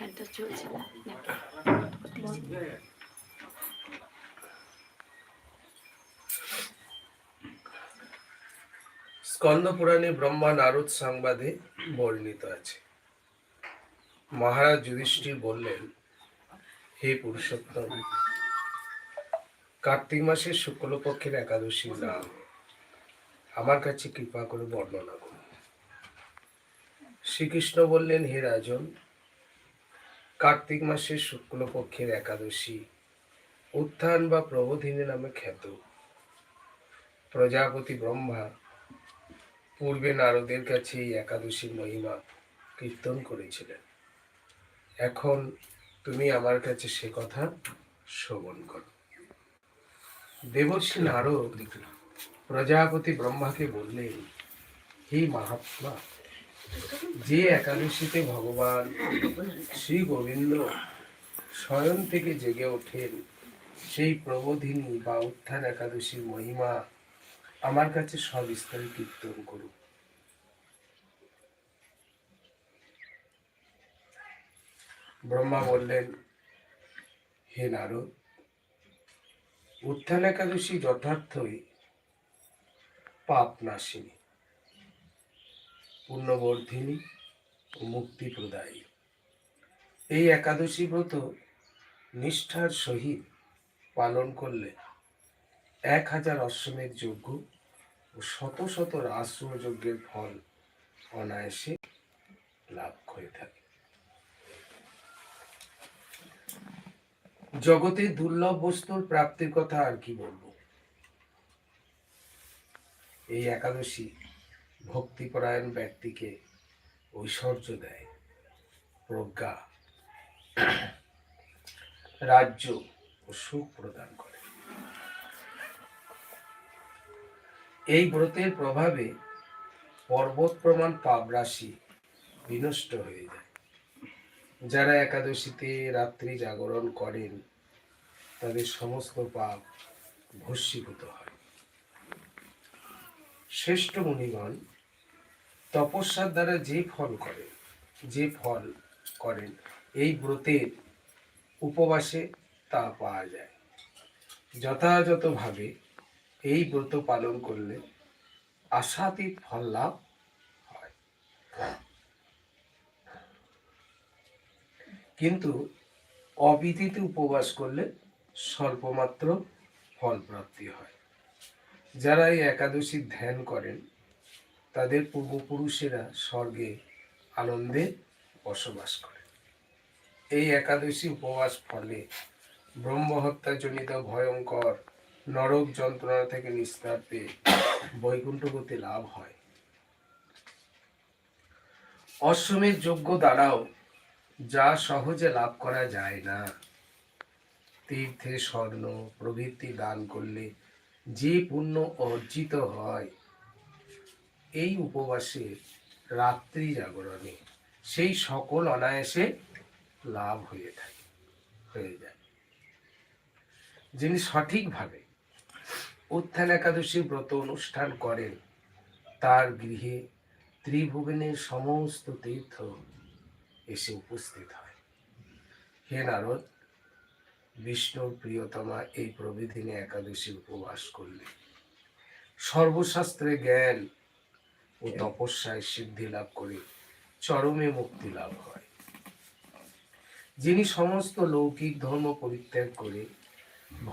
ফ্যানটা চলছে না? স্কন্দ পুরাণে ব্রহ্মা নারদ সংবাদে বর্ণিত আছে। মহারাজ যুধিষ্ঠির বললেন, হে পুরুষোত্তম, কার্তিক মাসের শুক্লপক্ষের একাদশীর নাম। আমার কাছে কৃপা করে বর্ণনা করুন। শ্রীকৃষ্ণ বললেন, হে রাজন কার্তিক মাসের শুক্লপক্ষের একাদশী। উত্থান বা প্রবোধিনী নামে খ্যাত। প্রজাপতি ব্রহ্মা পূর্বে নারদের কাছে এই একাদশীর মহিমা কীর্তন করেছিলেন। এখন তুমি আমার কাছে সে কথা শ্রবণ করো। দেবর্ষি নারদ প্রজাপতি ব্রহ্মাকে বললেন হে মহাত্মা যে একাদশীতে ভগবান শ্রী গোবিন্দ স্বয়ং থেকে জেগে ওঠেন, সেই প্রবোধিনী বা উত্থান একাদশীর মহিমা আমার কাছে সবিস্তারে কীর্তন করুন। ব্রহ্মা বললেন, হে নারদ, উত্থান একাদশী যথার্থই পাপ নাশিনী। পুণ্যবর্ধিনী ও মুক্তি প্রদায়ী এই একাদশী ব্রত নিষ্ঠার সহিত পালন করলে এক হাজার অশ্বমেধ যজ্ঞ ও শত শত রাষ্ট্র যজ্ঞের ফল অনায়াসে লাভ হয়ে থাকে। জগতে দুর্লভ বস্তুর প্রাপ্তির কথা আর কি বলব? এই একাদশী ভক্তিপরায়ণ ব্যক্তিকে ঐশ্বর্য দেয়, প্রজ্ঞা রাজ্য ও সুখ প্রদান করে। এই ব্রতের প্রভাবে পর্বত প্রমাণ পাপ রাশি বিনষ্ট হয়ে যায়। যারা একাদশীতে রাত্রি জাগরণ করেন, তাদের সমস্ত পাপ ভস্মীভূত হয়। শ্রেষ্ঠ মুনিগণ তপস্যার দ্বারা যে ফল করে, যে ফল করেন, এই ব্রতের উপবাসে তা পাওয়া যায়। যথাযথভাবে এই ব্রত পালন করলে আশাতীত ফল লাভ হয়। কিন্তু অবিদিতে উপবাস করলে স্বল্পমাত্র ফল প্রাপ্তি হয়। যারা এই একাদশী ধ্যান করেন তাদের পূর্বপুরুষেরা স্বর্গে আনন্দে বসবাস করে। এই একাদশী উপবাস ফলে ব্রহ্মহত্যাজনিত ভয়ঙ্কর নরক যন্ত্রণা থেকে নিস্তার পেয়ে বৈকুণ্ঠগতি লাভ হয়। অশ্বমের যোগ্য দ্বারাও যা সহজে লাভ করা যায় না, তীর্থে স্বর্ণ প্রভৃতি দান করলে যে পুণ্য অর্জিত হয় এই উপবাসে রাত্রি জাগরণে সেই সকল অনায়াসে লাভ হয়ে থাকে, হয়ে যায়। যিনি সঠিকভাবে উত্থান একাদশী ব্রত অনুষ্ঠান করেন, তার গৃহে ত্রিভুবনের সমস্ত তীর্থ এসে উপস্থিত হয়। হে নারদ, বিষ্ণুর প্রিয়তমা এই প্রবিধিনী একাদশী উপবাস করলে সর্বশাস্ত্রে জ্ঞান ও তপস্যায় সিদ্ধি লাভ করে, চরমে মুক্তি লাভ হয়। যিনি সমস্ত লৌকিক ধর্ম পরিত্যাগ করে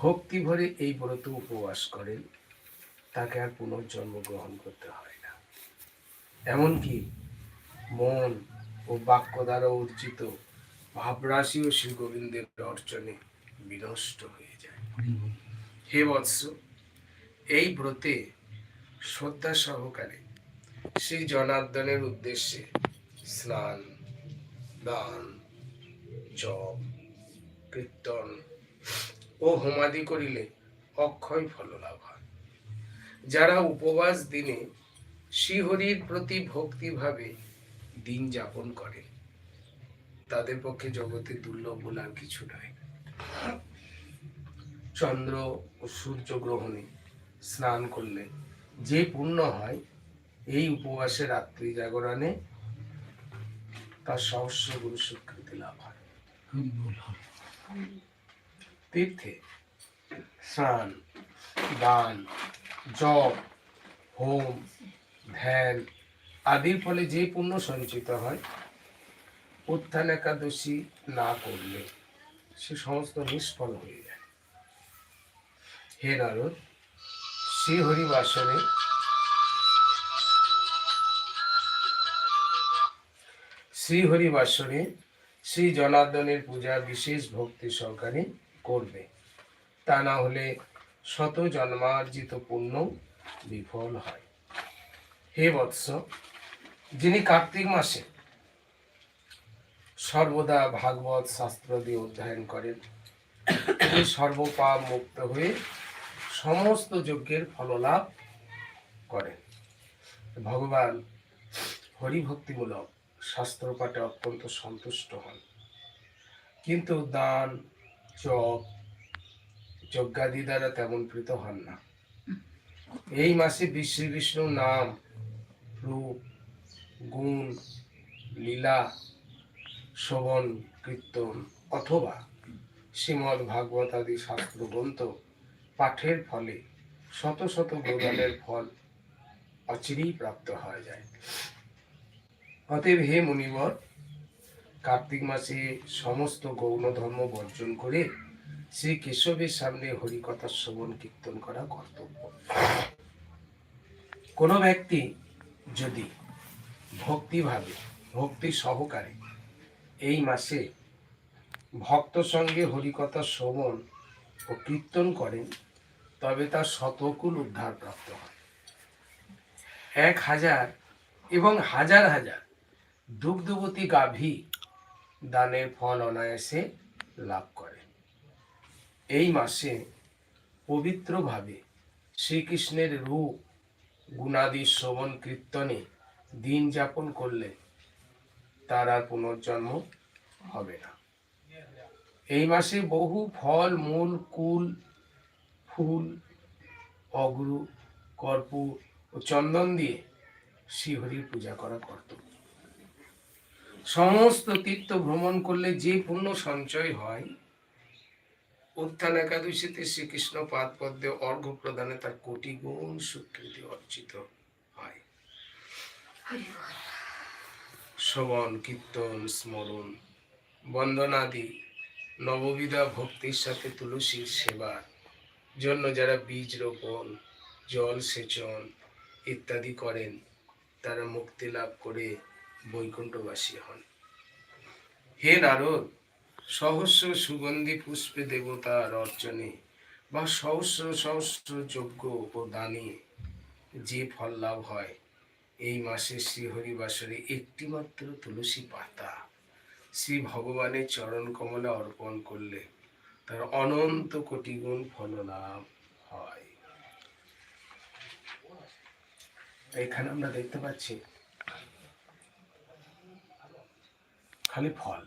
ভক্তি ভরে এই ব্রত উপবাস করেন, তাকে আর পুনর্জন্ম গ্রহণ করতে হয় না। এমনকি মন ও বাক্য দ্বারা অর্জিত ভাবরাশি ও শ্রী গোবিন্দের অর্চনে বিনষ্ট হয়ে যায়। হে বৎস, এই ব্রতে শ্রদ্ধা সহকারে শ্রী জনার্দনের উদ্দেশ্যে স্নান, দান, জপ, কীর্তন ও হোমাদি করিলে অক্ষয় ফল লাভ হয়। যারা উপবাস দিনে শ্রীহরির প্রতি ভক্তিভাবে দিন যাপন করে, তাদের পক্ষে জগতে দুর্লভ বলে কিছু নয়। চন্দ্র ও সূর্য গ্রহণে স্নান করলে যে পুণ্য হয় এই উপবাসে রাত্রি জাগরণে তার সহস্র গুরু স্বীকৃতি লাভ হয়। তীর্থে স্নান, দান, জপ, হোম, ধ্যান আদির ফলে যে পুণ্য সঞ্চিত হয়, উত্থান একাদশী না করলে সে সমস্ত নিষ্ফল হয়ে যায়। হে নারদ শ্রী হরিবাসনে শ্রী হরিবাসনে শ্রী জনার্দনের পূজা বিশেষ ভক্তি সহকারে করবে। তা না হলে শত জন্মার্জিত পুণ্য বিফল হয়। হে বৎস, যিনি কার্তিক মাসে সর্বদা ভাগবত শাস্ত্র দিয়ে অধ্যয়ন করেন, তিনি সর্বপাপ মুক্ত হয়ে সমস্ত যজ্ঞের ফললাভ করেন। ভগবান হরিভক্তিমূলক শাস্ত্র পাঠে অত্যন্ত সন্তুষ্ট হন। কিন্তু দান, জপ, যজ্ঞাদি দ্বারা তেমন প্রীত হন না। এই মাসে বিশ্ব বিষ্ণু নাম, রূপ, গুণ, লীলা, শ্রবণ, কীর্তন অথবা শ্রীমদ ভাগবত আদি শাস্ত্র গ্রন্থ পাঠের ফলে শত শত গোদানের ফল অচিরেই প্রাপ্ত হয়ে যায়। অতএব হে মুনিবর, কার্তিক মাসে সমস্ত গৌণ ধর্ম বর্জন করে শ্রী কেশবের সামনে হরিকথা শ্রবণ কীর্তন করা কর্তব্য। কোনো ব্যক্তি যদি ভক্তিভাবে, ভক্তি সহকারে এই মাসে ভক্ত সঙ্গে হরিকথা শ্রবণ ও কীর্তন করেন, তবে তার শতকুল উদ্ধার প্রাপ্ত হয়। এক হাজার এবং হাজার হাজার দুগ্ধবতী গাভী দানের ফল অনায়াসে লাভ করে। এই মাসে পবিত্রভাবে শ্রীকৃষ্ণের রূপ, গুণাদি শ্রবণ কীর্তনে দিন যাপন করলে তার আর পুনর্জন্ম হবে না। এই মাসে বহু ফল, মূল, কুল, ফুল, অগ্রু, কর্পূর ও চন্দন দিয়ে শ্রীহরির পূজা করা কর্তব্য। সমস্ত তীর্থ ভ্রমণ করলে যে পুণ্য সঞ্চয় হয়, উত্থান একাদশীতে শ্রীকৃষ্ণ পাদ পদ্মে অর্ঘ্য প্রদানে তার কোটি গুণ স্বীকৃতি অর্জিত হয়। শ্রবণ কীর্তন, স্মরণ বন্দনাদি নববিধা ভক্তির সাথে তুলসীর সেবার জন্য যারা বীজ রোপণ, জল সেচন ইত্যাদি করেন, তারা মুক্তি লাভ করে বৈকুণ্ঠবাসী হন। হে নারদ, সহস্র সুগন্ধি পুষ্পে দেবতার অর্চনে বা সহস্র সহস্র যজ্ঞ ও দানে যে ফল লাভ হয়, এই মাসে শ্রীহরি বাসরে একটিমাত্র তুলসী পাতা। শ্রী ভগবানের চরণ কমলে অর্পণ করলে তার অনন্ত কোটি গুণ ফল লাভ হয়। এখানে আমরা দেখতে পাচ্ছি খালি ফল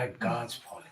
এক গাছ ফল